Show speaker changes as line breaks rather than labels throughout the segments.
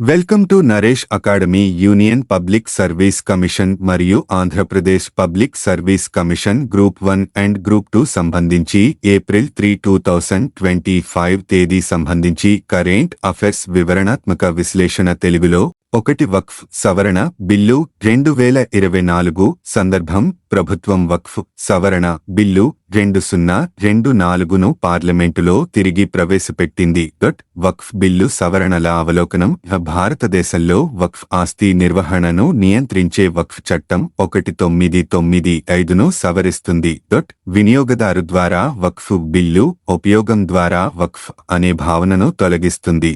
Welcome to Naresh academy Union Public Service Commission మరియు Andhra Pradesh public service commission group one and group two సంబంధించి April three two thousand twenty five తేదీ సంబంధించి current affairs వివరణాత్మక విశ్లేషణ తెలుగులో ఒకటి వక్ఫ్ సవరణ బిల్లు రెండు వేల ఇరవై నాలుగు సందర్భం ప్రభుత్వం వక్ఫ్ సవరణ బిల్లు రెండు సున్నా రెండు నాలుగును పార్లమెంటులో తిరిగి ప్రవేశపెట్టింది. గట్ వక్ఫ్ బిల్లు సవరణల అవలోకనం భారతదేశంలో వక్ఫ్ ఆస్తి నిర్వహణను నియంత్రించే వక్ఫ్ చట్టం ఒకటి తొమ్మిది తొమ్మిది ఐదును సవరిస్తుంది. గట్ వినియోగదారు ద్వారా వక్ఫ్ బిల్లు ఉపయోగం ద్వారా వక్ఫ్ అనే భావనను తొలగిస్తుంది.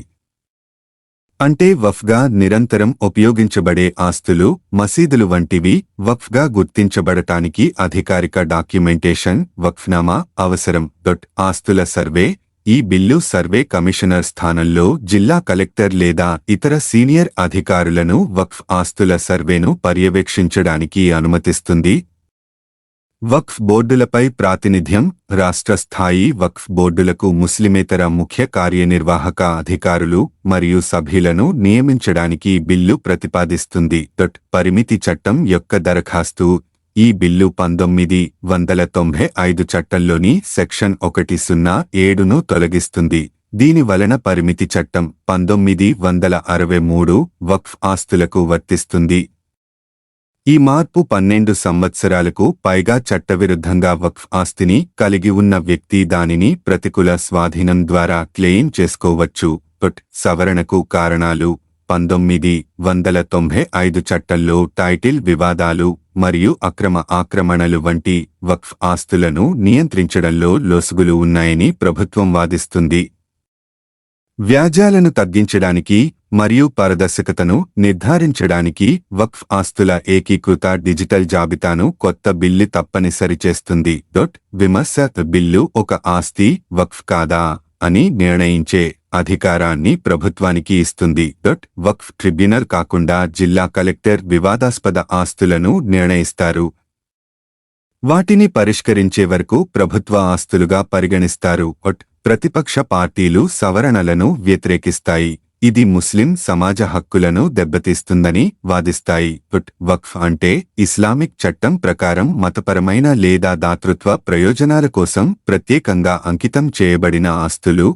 అంటే వఫ్గా నిరంతరం ఉపయోగించబడే ఆస్తులు మసీదులు వంటివి వక్ఫ్గా గుర్తించబడటానికి అధికారిక డాక్యుమెంటేషన్ వక్ఫ్నామా అవసరం. డొట్ ఆస్తుల సర్వే. ఈ బిల్లు సర్వే కమిషనర్ స్థానంలో జిల్లా కలెక్టర్ లేదా ఇతర సీనియర్ అధికారులను వక్ఫ్ ఆస్తుల సర్వేను పర్యవేక్షించడానికి అనుమతిస్తుంది. వక్ఫ్ బోర్డులపై ప్రాతినిధ్యం రాష్ట్ర స్థాయి వక్ఫ్ బోర్డులకు ముస్లిమేతర ముఖ్య కార్యనిర్వాహక అధికారులు మరియు సభ్యులను నియమించడానికి బిల్లు ప్రతిపాదిస్తుంది. డొట్ పరిమితి చట్టం యొక్క దరఖాస్తు. ఈ బిల్లు పంతొమ్మిది వందల తొంభై ఐదు చట్టంలోని సెక్షన్ ఒకటి సున్నా ఏడును తొలగిస్తుంది. దీని వలన పరిమితి చట్టం పంతొమ్మిది వందల అరవై మూడు వక్ఫ్ ఆస్తులకు వర్తిస్తుంది. ఈ మార్పు పన్నెండు సంవత్సరాలకు పైగా చట్టవిరుద్ధంగా వక్ఫ్ ఆస్తిని కలిగి ఉన్న వ్యక్తి దానిని ప్రతికూల స్వాధీనం ద్వారా క్లెయిమ్ చేసుకోవచ్చు. పుట్ సవరణకు కారణాలు పంతొమ్మిది వందల తొంభై ఐదు చట్టంలో టైటిల్ వివాదాలు మరియు అక్రమ ఆక్రమణలు వంటి వక్ఫ్ ఆస్తులను నియంత్రించడంలో లొసుగులు ఉన్నాయని ప్రభుత్వం వాదిస్తుంది. వ్యాజ్యాలను తగ్గించడానికి మరియు పారదర్శకతను నిర్ధారించడానికి వక్ఫ్ ఆస్తుల ఏకీకృత డిజిటల్ జాబితాను కొత్త బిల్లు తప్పనిసరి చేస్తుంది. డొట్ విమర్శ బిల్లు ఒక ఆస్తి వక్ఫ్ కాదా అని నిర్ణయించే అధికారాన్ని ప్రభుత్వానికి ఇస్తుంది. డొట్ వక్ఫ్ ట్రిబ్యునల్ కాకుండా జిల్లా కలెక్టర్ వివాదాస్పద ఆస్తులను నిర్ణయిస్తారు. వాటిని పరిష్కరించే వరకు ప్రభుత్వ ఆస్తులుగా పరిగణిస్తారు. ఒట్ ప్రతిపక్ష పార్టీలు సవరణలను వ్యతిరేకిస్తాయి. ఇది ముస్లిం సమాజ హక్కులను దెబ్బతీస్తుందని వాదిస్తాయి. పుట్ వక్ఫ్ అంటే ఇస్లామిక్ చట్టం ప్రకారం మతపరమైన లేదా దాతృత్వ ప్రయోజనాల కోసం ప్రత్యేకంగా అంకితం చేయబడిన ఆస్తులు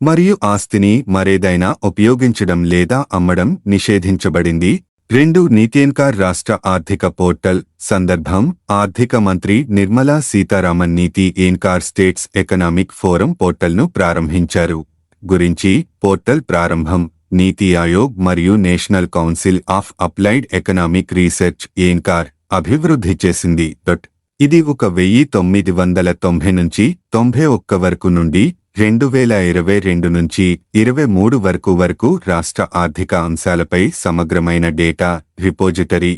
మరియు ఆస్తిని మరేదైనా ఉపయోగించడం లేదా అమ్మడం నిషేధించబడింది. రెండు నీతేన్కార్ రాష్ట్ర ఆర్థిక పోర్టల్ సందర్భం ఆర్థిక మంత్రి నిర్మలా సీతారామన్ నీతి ఏన్కార్ స్టేట్స్ ఎకనామిక్ ఫోరం పోర్టల్ను ప్రారంభించారు. గురించి పోర్టల్ ప్రారంభం నీతి ఆయోగ్ మరియు National Council of Applied Economic Research NCAER అభివృద్ధి చేసింది. డొట్. ఇది ఒక వెయ్యి తొమ్మిది వందల తొంభై నుంచి తొంభై ఒక్క వరకు నుండి రెండు వేల ఇరవై రెండు నుంచి ఇరవై మూడు వరకు వరకు రాష్ట్ర ఆర్థిక అంశాలపై సమగ్రమైన డేటా రిపోజిటరీ.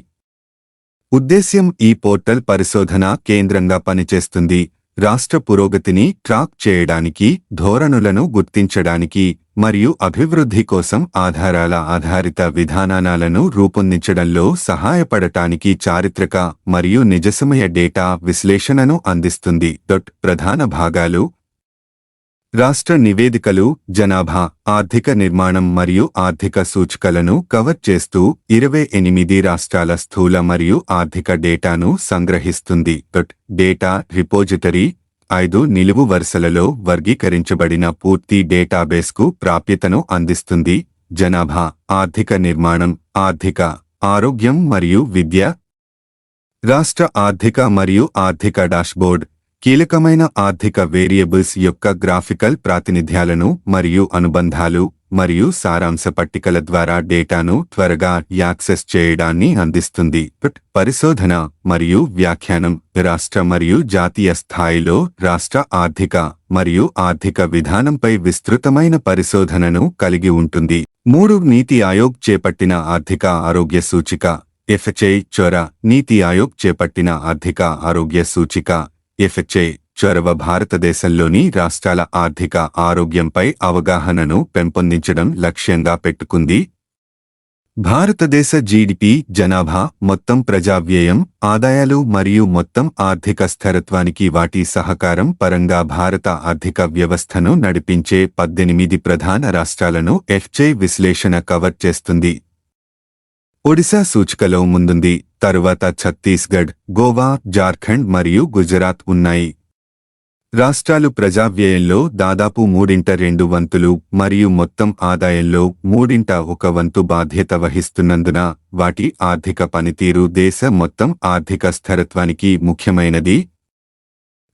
ఉద్దేశ్యం ఈ పోర్టల్ పరిశోధన కేంద్రంగా పనిచేస్తుంది. రాష్ట్ర పురోగతిని ట్రాక్ చేయడానికి ధోరణులను గుర్తించడానికి మరియు అభివృద్ధి కోసం ఆధారాల ఆధారిత విధానాలను రూపొందించడంలో సహాయపడటానికి చారిత్రక మరియు నిజసమయ డేటా విశ్లేషణను అందిస్తుంది. డొట్ ప్రధాన భాగాలు రాష్ట్ర నివేదికలు జనాభా ఆర్థిక నిర్మాణం మరియు ఆర్థిక సూచికలను కవర్ చేస్తూ ఇరవై ఎనిమిది రాష్ట్రాల స్థూల మరియు ఆర్థిక డేటాను సంగ్రహిస్తుంది. డేటా రిపోజిటరీ ఐదు నిలువు వరుసలలో వర్గీకరించబడిన పూర్తి డేటాబేస్కు ప్రాప్యతను అందిస్తుంది. జనాభా ఆర్థిక నిర్మాణం ఆర్థిక ఆరోగ్యం మరియు విద్య. రాష్ట్ర ఆర్థిక మరియు ఆర్థిక డాష్బోర్డ్ కీలకమైన ఆర్థిక వేరియబుల్స్ యొక్క గ్రాఫికల్ ప్రాతినిధ్యాలను మరియు అనుబంధాలు మరియు సారాంశ పట్టికల ద్వారా డేటాను త్వరగా యాక్సెస్ చేయడాన్ని అందిస్తుంది. పరిశోధన మరియు వ్యాఖ్యానం రాష్ట్ర మరియు జాతీయ స్థాయిలో రాష్ట్ర ఆర్థిక మరియు ఆర్థిక విధానంపై విస్తృతమైన పరిశోధనను కలిగి ఉంటుంది. మూడు నీతి ఆయోగ్ చేపట్టిన ఆర్థిక ఆరోగ్య సూచిక ఎఫ్చై చొర నీతి ఆయోగ్ చేపట్టిన ఆర్థిక ఆరోగ్య సూచిక ఎఫ్హెచ్ఐ చొరవ భారతదేశంలోని రాష్ట్రాల ఆర్థిక ఆరోగ్యంపై అవగాహనను పెంపొందించడం లక్ష్యంగా పెట్టుకుంది. భారతదేశ జీడిపి జనాభా మొత్తం ప్రజా వ్యయం ఆదాయాలు మరియు మొత్తం ఆర్థిక స్థిరత్వానికి వాటి సహకారం పరంగా భారత ఆర్థిక వ్యవస్థను నడిపించే పద్దెనిమిది ప్రధాన రాష్ట్రాలను ఎఫ్జే విశ్లేషణ కవర్ చేస్తుంది. ఒడిశా సూచికలో ముందుంది. తరువాత ఛత్తీస్గఢ్ గోవా జార్ఖండ్ మరియు గుజరాత్ ఉన్నాయి. రాష్ట్రాలు ప్రజా వ్యయంలో దాదాపు మూడింట రెండు వంతులు మరియు మొత్తం ఆదాయంలో మూడింట ఒక వంతు బాధ్యత వహిస్తున్నందున వాటి ఆర్థిక పనితీరు దేశ మొత్తం ఆర్థిక స్థిరత్వానికి ముఖ్యమైనది.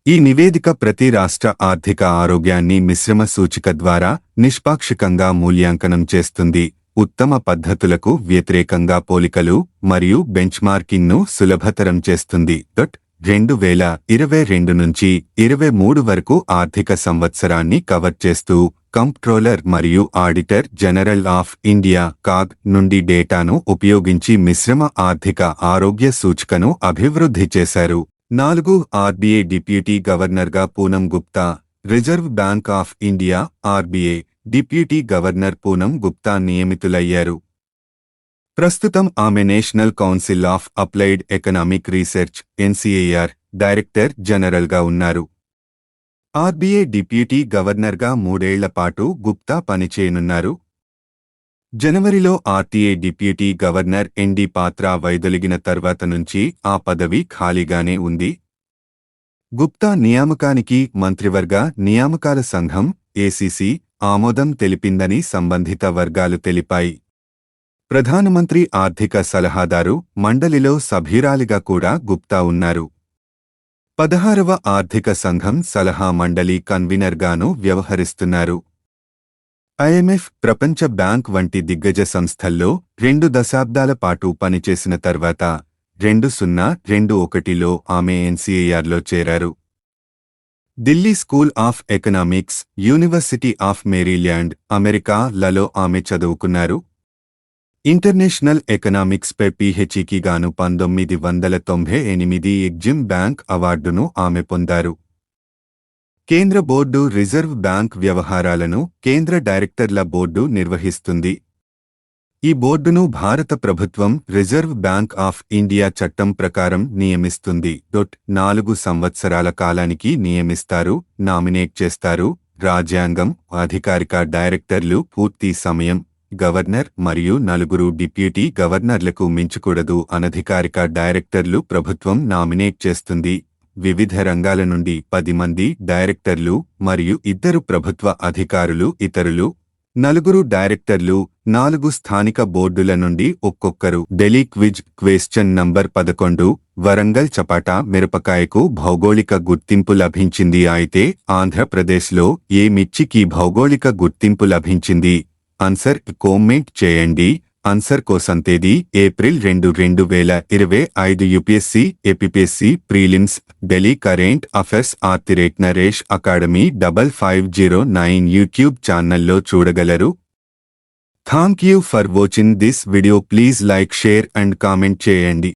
ఈ నివేదిక ప్రతి రాష్ట్ర ఆర్థిక ఆరోగ్యాన్ని మిశ్రమ సూచిక ద్వారా నిష్పాక్షికంగా మూల్యాంకనం చేస్తుంది. ఉత్తమ పద్ధతులకు వ్యతిరేకంగా పోలికలు మరియు బెంచ్మార్కింగ్ను సులభతరం చేస్తుంది. డట్ రెండు వేల ఇరవై రెండు నుంచి ఇరవై మూడు వరకు ఆర్థిక సంవత్సరాన్ని కవర్ చేస్తూ కంప్ట్రోలర్ మరియు auditor general of India CAG నుండి డేటాను ఉపయోగించి మిశ్రమ ఆర్థిక ఆరోగ్య సూచికను అభివృద్ధి చేశారు. నాలుగు ఆర్బీఐ డిప్యూటీ గవర్నర్గా Poonam Gupta reserve bank of India RBI deputy governor Poonam Gupta నియమితులయ్యారు. ప్రస్తుతం ఆమె national council of applied economic research NCAER director జనరల్గా ఉన్నారు. ఆర్బీఐ డిప్యూటీ గవర్నర్గా మూడేళ్ళ పాటు గుప్తా పనిచేయనున్నారు. జనవరిలో ఆర్టీఐ డిప్యూటీ గవర్నర్ ఎన్డి పాత్ర వైదొలిగిన తర్వాత నుంచి ఆ పదవి ఖాళీగానే ఉంది. గుప్తా నియామకానికి మంత్రివర్గ నియామకాల సంఘం ఏసీసీ ఆమోదం తెలిపిందని సంబంధిత వర్గాలు తెలిపాయి. ప్రధానమంత్రి ఆర్థిక సలహాదారు మండలిలో సభ్యురాలిగా కూడా గుప్తా ఉన్నారు. పదహారవ ఆర్థిక సంఘం సలహా మండలి కన్వీనర్గాను వ్యవహరిస్తున్నారు. ఐఎంఎఫ్ ప్రపంచ బ్యాంక్ వంటి దిగ్గజ సంస్థల్లో రెండు దశాబ్దాల పాటు పనిచేసిన తర్వాత రెండు సున్నా రెండు ఒకటిలో ఆమె ఎన్సీఏఆర్లో చేరారు. Delhi school of economics university of Maryland America లలో ఆమె చదువుకున్నారు. ఇంటర్నేషనల్ ఎకనామిక్స్ పై పీహెచ్ఈకి గాను పంతొమ్మిది వందల తొంభై ఎనిమిది ఎగ్జిమ్ బ్యాంక్ అవార్డును ఆమె పొందారు. కేంద్ర బోర్డు రిజర్వ్ బ్యాంక్ వ్యవహారాలను కేంద్ర డైరెక్టర్ల బోర్డు నిర్వహిస్తుంది. ఈ బోర్డును భారత ప్రభుత్వం రిజర్వ్ బ్యాంక్ ఆఫ్ ఇండియా చట్టం ప్రకారం నియమిస్తుంది. డొట్ నాలుగు సంవత్సరాల కాలానికి నియమిస్తారు నామినేట్ చేస్తారు. రాజ్యాంగం అధికారిక డైరెక్టర్లు పూర్తి సమయం గవర్నర్ మరియు నలుగురు డిప్యూటీ గవర్నర్లకు మించకూడదు. అనధికారిక డైరెక్టర్లు ప్రభుత్వం నామినేట్ చేస్తుంది. వివిధ రంగాల నుండి పది మంది డైరెక్టర్లు మరియు ఇద్దరు ప్రభుత్వ అధికారులు ఇతరులు నలుగురు డైరెక్టర్లు నాలుగు స్థానిక బోర్డుల నుండి ఒక్కొక్కరు. ఢిల్లీ క్విజ్ క్వశ్చన్ నంబర్ పదకొండు వరంగల్ చపాటా మిరపకాయకు భౌగోళిక గుర్తింపు లభించింది అయితే ఆంధ్రప్రదేశ్లో ఏ మిర్చికి భౌగోళిక గుర్తింపు లభించింది? ఆన్సర్ కామెంట్ చేయండి. ఆన్సర్ కోసం తేదీ ఏప్రిల్ రెండు రెండు వేల ఇరవై ఐదు UPSC APSC prelims Delhi current affairs ఆర్తిరేట్ Naresh academy double five zero nine YouTube ఛానల్లో చూడగలరు. Thank you for watching this video. Please like share and comment చేయండి.